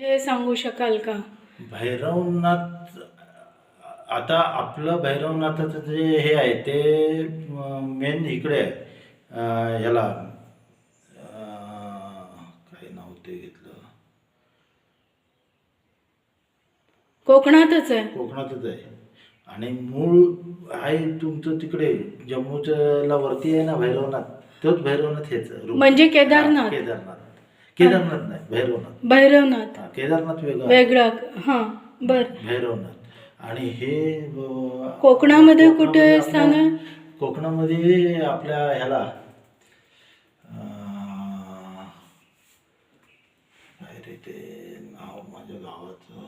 हे सांगू शकाल का? भैरवनाथ आता आपलं भैरवनाथाचं जे हे आहे ते मेन इकडे आहे. अं, ह्याला अं, काय नाव ते घेतलं? कोकणातच आहे. कोकणातच आहे. आणि मूळ आहे तुमचं तिकडे जम्मूच्या वरती आहे ना भैरवनाथ? तोच भैरवनाथ हेच रूप. म्हणजे केदारनाथ? केदारनाथ. केदारनाथ नाही भैरवनाथ. भैरवनाथ. हा, केदारनाथ वेगळं. वेगळा हा बर. भैरवनाथ. आणि हे अं, कोकणामध्ये कुठे कोकणामध्ये स्थान आहे? आपल्या- कोकणामध्ये आपल्या ह्याला अं, काय रे ते नाव माझ्या गावाचं?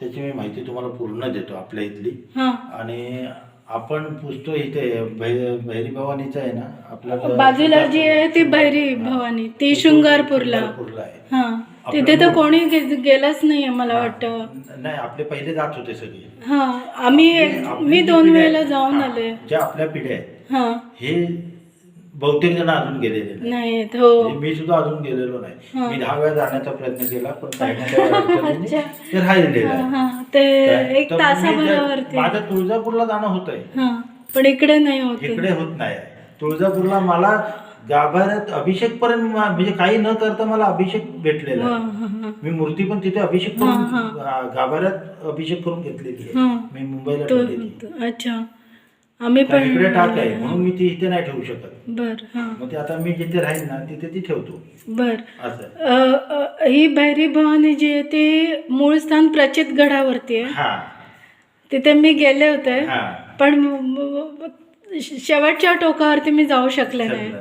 त्याची मी माहिती तुम्हाला पूर्ण देतो आपल्या इथली. हा. आणि आपण पुसतो इथे भै- भैरी भवानीचं आहे ना आपल्या बाजूला जी आहे ती भैरी भवानी ती शृंगारपूरला. शृंगारपूरला आहे. हा. तिथे तर कोणी गे- गेलंच नाहीये मला वाटतं. नाही आपले पहिले जात होते सगळे. हा आम्ही आपली मी जी दोन पिढी वेळेला जाऊन हा, आले. ज्या आपल्या पिढ्या आहेत. हा. हे बहुतेक जण अजून गेलेले नाही. नाही हो. म्हणजे मी सुद्धा अजून गेलेलो नाही. हा. मी दहा वेळा जाण्याचा प्रयत्न केला पण अडचणीने अच्छा. ते राहिलेलं हा आहे. हा. ते काय? एक तर मी तासाभरावरती. जर- माझं तुळजापूरला जाणं होत आहे हा पण इकडे नाही होत. इकडे होत नाही. तुळजापूरला मला गाभाऱ्यात अभिषेक पर्यंत म्हणजे काही न करता मला अभिषेक भेटलेला हा, आहे. हा, हा. मी मूर्ती पण तिथे अभिषेक करून हा, गाभाऱ्यात अभिषेक करून घेतलेली आहे. हा. मी मुंबईला तो ठेवलेली तो- अच्छा. आम्ही पण इकडे टाक आहे म्हणून मी ती इथे नाही ठेवू शकत. बर हा. मग ते आता मी जिथे राहीन ना तिथे ती ठेवतो. बर. असं आहे. अ, अ, ही भैरी भवानी जी आहे ती मूळ स्थान प्रचित गडावरती आहे. हा. तिथे मी गेले होते हा. पण म- म- शेवटच्या टोकावरती मी जाऊ शकले नाही.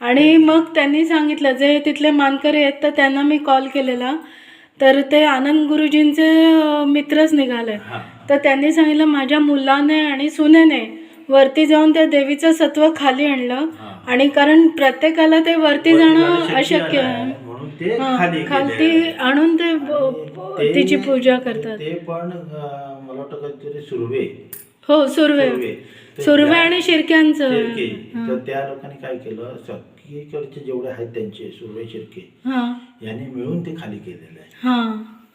आणि मग त्यांनी सांगितलं जे तिथले मानकरी आहेत तर त्यांना मी कॉल केलेला. तर ते आनंद गुरुजींचे मित्रच निघाले. तर त्यांनी सांगितलं माझ्या मुलाने आणि सुनेने वरती जाऊन त्या देवीचं सत्व खाली आणलं. आणि कारण प्रत्येकाला ते वरती जाणं जाणं शक्य अशक्य. आहे. खालती. आणून ते तिची पूजा करतात. ते पण मला वाटतं सुरवे. हो सुर्वे. सुर्वे. आणि शिर्क्यांचं. त्या लोकांनी काय केलं? सगळीकडचे जेवढे आहेत त्यांचे सुरवे शिर्के हा. यांनी मिळून ते खाली केलेलं आहे. हा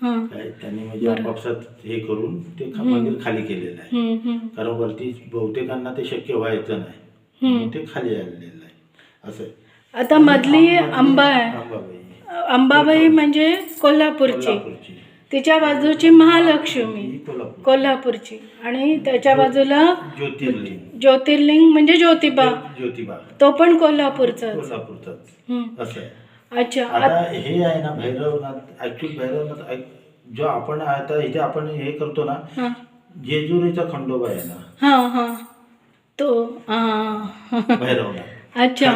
हा. काय? त्यांनी म्हणजे आपापसात हे करून ते मंदिर खाली केलेलं आहे. कारण वरती बहुतेकांना ते शक्य व्हायचं नाही. ते खाली आलेलं आहे. असं. आता मधली आंबा आहे. अंबाबाई अंबाबाई म्हणजे कोल्हापूरची. तिच्या बाजूची महालक्ष्मी कोल्हापूर. कोल्हापूरची. आणि त्याच्या बाजूला ज्योतिर्लिंग. ज्योतिर्लिंग म्हणजे ज्योतिबा. ज्योतिबा. तो पण कोल्हापूरचाच. कोल्हापूरचाच. असं अच्छा. आता हे आहे ना भैरवनाथ ऍक्च्युअली भैरवनाथ जो आपण आता इथे आपण हे करतो ना जेजुरीचा खंडोबा आहे ना. हा हा. तो भैरवनाथ. अच्छा.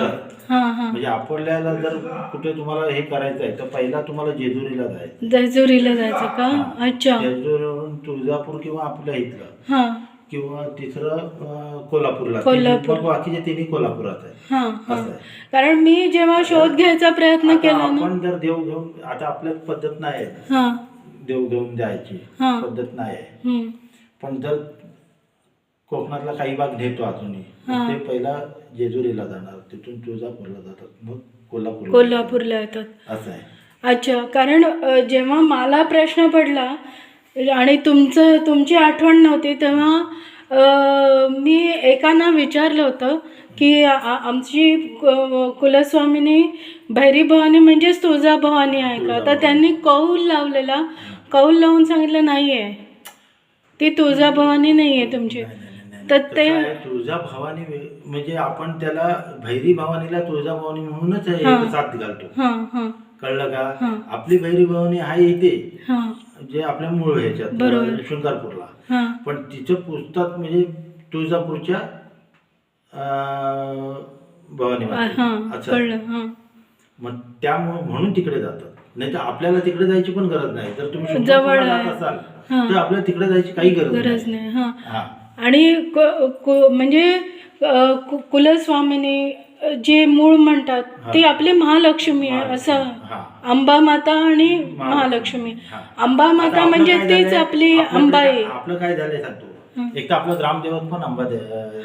हा हा. म्हणजे आपल्याला जर कुठे तुम्हाला हे करायचं आहे तर पहिला तुम्हाला जेजुरीला जायचं जैजुरीला जायचं का? अच्छा. जेजुरीवरून तुळजापूर किंवा आपल्या इथलं. हा. किंवा तिसरं अं, कोल्हापूरला. कोल्हापूर. मग बाकीचे तिन्ही कोल्हापुरात आहे. हा हा. असं आहे. कारण मी जेव्हा शोध घ्यायचा प्रयत्न आता केला ना. आपण जर देव घेऊन आता आपल्यात पद्धत नाही आहे. हा. देव घेऊन जायची हा. पद्धत नाही आहे. हम्म. पण जर कोकणातला काही भाग नेतो अजूनही. हा. ते पहिला जेजुरीला जाणार तिथून तुळजापूरला जातात मग कोल्हापूर कोल्हापूरला येतात. असं आहे. अच्छा कारण अ, जेव्हा मला प्रश्न पडला आणि तुमचं तुमची आठवण नव्हती तेव्हा अ, मी एकांना विचारलं होतं की आ- आ- आमची क- कुलस्वामिनी भैरी भवानी म्हणजेच तुळजाभवानी आहे का? तर त्यांनी कौल लावलेला कौल लावून सांगितलं नाही आहे ती तुळजाभवानी नाही आहे तुमची. नाही, नाही, नाही, तर. ते तुळजा भवानी म्हणजे आपण त्याला भैरी भवानीला तुळजा भवानी म्हणूनच. साथ घालतो. कळलं का. आपली भैरी भवानी हां. जे आपल्या मूळ ह्याच्यात शृंगारपूरला पण तिचं पुस्तक म्हणजे तुळजापूरच्या भवानी हां मग त्यामुळे म्हणून तिकडे जातात. नाही तर आपल्याला तिकडे जायची पण गरज नाही. जर तुम्ही जवळ. जात असाल. तर आपल्याला तिकडे जायची काही गरज नाही. आणि क- कु- म्हणजे कु- कुलस्वामिनी अ, जे मूळ म्हणतात. ती आपली महालक्ष्मी आहे असं. अंबा माता आणि महालक्ष्मी. अंबा माता म्हणजे तीच? आपली अंबाई काय- आपलं काय झालंय सांगतो. एक तर आपलं ग्रामदेवत पण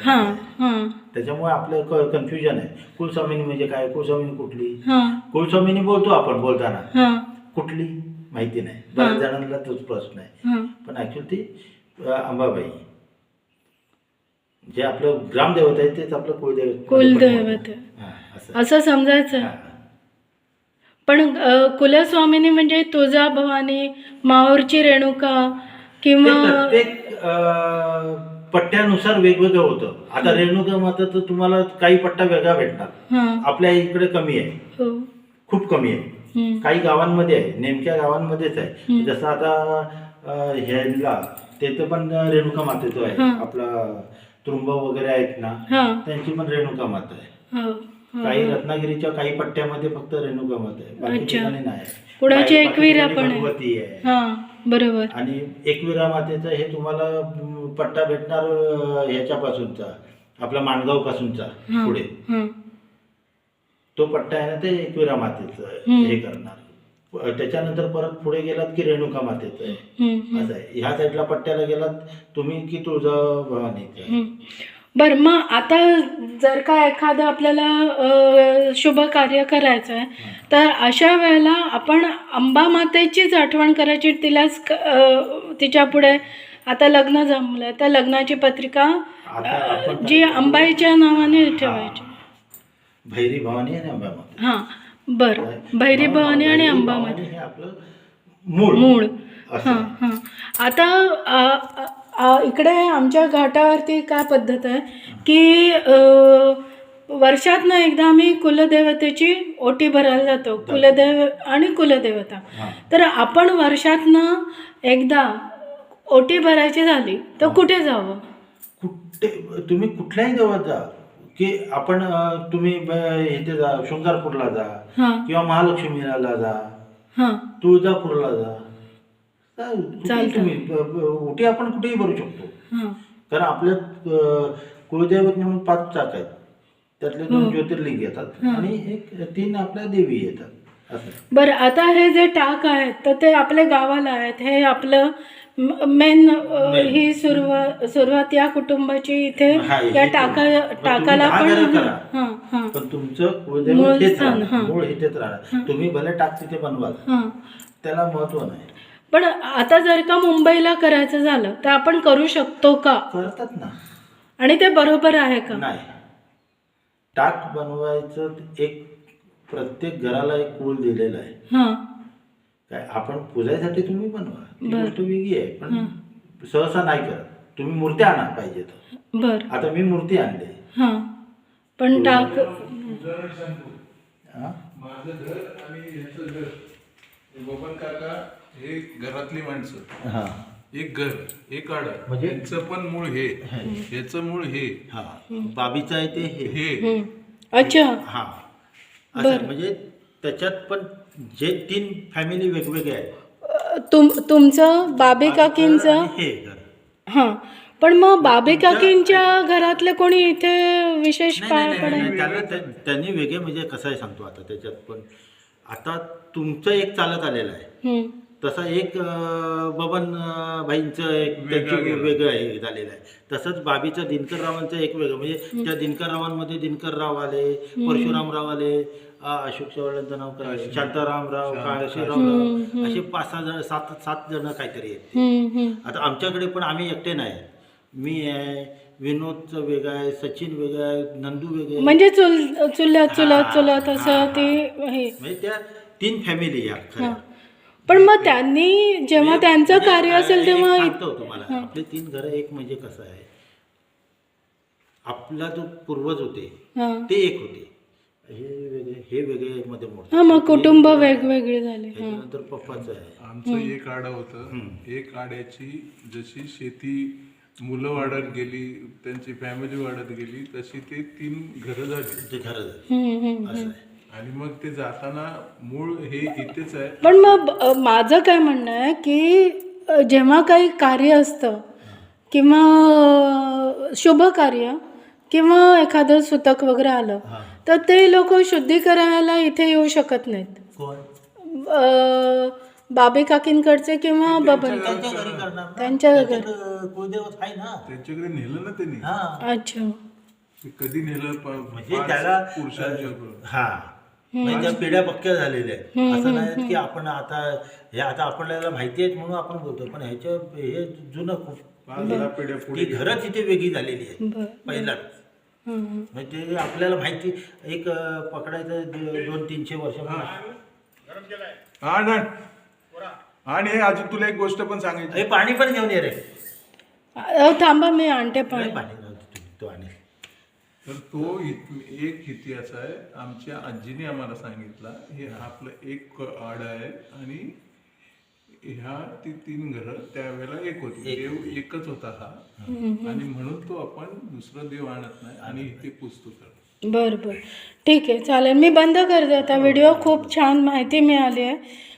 हां हां. त्याच्यामुळे आपलं कन्फ्युजन आहे. कुलस्वामिनी म्हणजे काय? कुलस्वामिनी कुठली? कुलस्वामिनी बोलतो आपण बोलताना. हां. कुठली? माहिती नाही. बऱ्याच जणांना तोच प्रश्न आहे. पण ॲक्च्युली ती अंबाबाई जे आपलं ग्रामदैवत आहे तेच आपलं कुलदैवत कुलदैवत. आहे. असं. समजायचं. पण कुलस्वामिनी म्हणजे तुळजा भवानी माहूरची रेणुका ते किंवा प्रत्येक पट्ट्यानुसार वेगवेगळं होतं. आता रेणुका माता तर तुम्हाला काही पट्टा वेगळा भेटणार. हां. आपल्या इकडे कमी आहे. हो. खूप कमी आहे. हं. काही गावांमध्ये आहे. नेमक्या गावांमध्येच आहे. जसं आता ह्याला तिथं पण रेणुका मातेचं आहे. आपला तुरुंब वगैरे आहेत ना हां. त्यांची पण रेणुका माता आहे. हो हो. काही रत्नागिरीच्या काही पट्ट्यामध्ये फक्त रेणुका माता आहे. बाकी अच्छा. ठिकाणी नाही. कुणाची बाकी एकविरा ठिकाणी पण आहे. भगवती आहे. हां बरोबर. आणि एकविरा मातेचं हे तुम्हाला पट्टा भेटणार अ, ह्याच्यापासूनचा आपला माणगाव पासूनचा हां पुढे. हां. तो पट्टा आहे ना ते एकविरा मातेचं हम्म. हे करणार. त्याच्यानंतर परत पुढे गेलात की रेणुका मातेचं आहे. असं आहे. ह्या साईडला पट्ट्याला गेलात तुम्ही की तुळजा भवानीचं आहे. बरं मग आता जर का एखादं आपल्याला शुभ कार्य करायचं आहे तर अशा वेळेला आपण अंबा मातेचीच आठवण करायची तिलाच तिच्या पुढे आता लग्न जमलं तर लग्नाची पत्रिका जी अंबाईच्या नावाने ठेवायची. भैरी भवानी आणि अंबा माता? हां. बरं. भैरी भवानी आणि भैरी अंबा भवानी माता हे आपलं मूळ. मूळ. असं. हां हां. आता इकडे आमच्या घाटावरती काय पद्धत आहे? की अ, वर्षातनं एकदा आम्ही कुलदेवतेची ओटी भरायला जातो. कुलदेव आणि कुलदेवता. हां. तर आपण वर्षातनं एकदा ओटी भरायची झाली तर कुठे जावं? कुठे तुम्ही कुठल्याही देवात जा. की आपण तुम्ही इथे जा शृंगारपूरला जा किंवा महालक्ष्मीला जा तुळजापूरला जा. तुम्ही उटी आपण कुठेही भरू शकतो. हां. कारण आपल्या अ, कुलदैवत म्हणून पाच चाक आहेत. त्यातले दोन हो. ज्योतिर्लिंग येतात. आणि एक तीन आपल्या देवी येतात. बरं आता हे जे टाक आहेत तर ते आपल्या गावाला आहेत. हे आपलं मेन Main. ही सुरुवात सुरुवात या कुटुंबाची इथे हा, या. टाका पण तुम्ही टाकाला दहा पण करा. हां हां. पण तुमचं मूळ हेच स्थान, राहणार. हां. मूळ इथेच राहणार. तुम्ही भले टाक तिथे बनवाल. हां. त्याला महत्त्व नाही. पण आता जर का मुंबईला करायचं झालं तर आपण करू शकतो का? करतात ना. आणि ते बरोबर आहे का? नाही. टाक बनवायचं एक प्रत्येक घराला एक कुळ दिलेला आहे. हां. काय आपण पूजायसाठी तुम्ही बनवा. ती बरं. गोष्ट वेगळी आहे पण सहसा नाही करत. तुम्ही मूर्त्या आणा पाहिजे तर. बरं. आता मी मूर्ती आणली. हां. पण टाक हा? माझं घर आणि यांचं घर. हे बबन काका हे घरातली माणसं. हा. एक घर एक आड. म्हणजे? यांचं पण मूळ हे. याचं मूळ हे. हा. बाबीचं आहे ते हे. हे. हं. अच्छा. हा. असं. म्हणजे त्याच्यात पण जे तीन फॅमिली वेगवेगळे आहेत. तुम तुमचं बाबी काकींचं? आणि हे घर. हां. पण मग बाबी काकींच्या घरातले कोणी इथे विशेष नाही, पाय नाही, नाही, पडाय नाही, त्याला त्या- त्यांनी वेगळे म्हणजे कसं आहे सांगतो आता त्याच्यात पण. आता तुमचं एक चालत आलेलं आहे. हं. तसा एक बबन भाईंचं एक वेगळं त्यांचं. वेगळं हे झालेलं आहे तसंच बाबीचं दिनकररावांचं एक वेगळं म्हणजे त्या दिनकररावांमध्ये दिनकरराव आले परशुरामराव आले अशोक चव्हाणांचं नाव काय? शांतारामराव काळशीराव असे पाच सहा जण सात सात जण काहीतरी आहेत. आता आमच्याकडे पण आम्ही एकटे नाही मी आहे विनोदचं वेगळं आहे सचिन वेगळं आहे नंदू वेगळे आहे. म्हणजे चुल चुलत चुलत हा, चुलत असं हा, ते म्हणजे त्या तीन फॅमिली या खऱ्या. पण मग त्यांनी जेव्हा त्यांचं कार्य असेल तेव्हा सांगतो तुम्हाला. आपले तीन घरं एक म्हणजे कसं आहे? आपला जो पूर्वज होते हां. ते एक होते. हे वेगळे हे वेगळे मध्ये हां मग कुटुंब वेगवेगळे झाले. हां. त्याच्यानंतर पप्पाचं आहे. आमचं एक आडं होतं. एक आड्याची जशी शेती मुलं वाढत गेली त्यांची फॅमिली वाढत गेली तशी ते तीन घरं झाली. ते घरं झाले. असं आहे. आणि मग ते जाताना मूळ हे इथेच आहे. पण मग माझं काय म्हणणं आहे की जेव्हा काही कार्य असतं किंवा शुभ कार्य किंवा एखादं सुतक वगैरे आलं. तर ते लोक शुद्धी करायला इथे येऊ शकत नाहीत. बाबी काकींकडचे किंवा बबन त्यांच्या. त्यांच्याकडं कुलदैवत आहे ना. त्यांच्याकडे नेलं ना त्यांनी. हा. अच्छा. कधी नेलं म्हणजे त्याला पुरुषांच्या हा. म्हणजे त्या पिढ्या पक्क्या झालेल्या आहेत. असं नाही की आपण आता हे आता आपल्याला माहिती आहेत म्हणून आपण बोलतो पण ह्याच्या हे जुनं खूप ती घरं तिथे वेगळी झालेली आहे बर पहिलाच. म्हणजे आपल्याला माहिती एक पकडायचं दोन तीनशे वर्ष हा ना आणि हे अजून तुला एक गोष्ट पण सांगायची. हे पाणी पण घेऊन ये रे. अहो, थांबा मी आणते नाही पाणी. पाणी तो आणि तर तो इत- एक इतिहास आहे. आमच्या आजीने आम्हाला सांगितला हे आपलं एक आड आहे आणि ह्या ती तीन घरं त्यावेळेला एक होती. देव एकच होता हा. आणि म्हणून तो आपण दुसरं देव आणत नाही आणि इथे पुजतो तर बर बर ठीक आहे चालेल. मी बंद करते आता. व्हिडिओ खूप छान माहिती मिळाली आहे.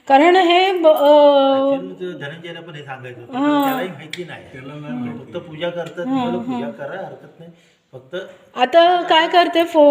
कारण हे ब- अं, Actually, धनंजयला पण हे सांगायचं होतं पण त्यालाही माहिती नाही. फक्त पूजा करतात पूजा करा हरकत नाही. फक्त आता काय करते फो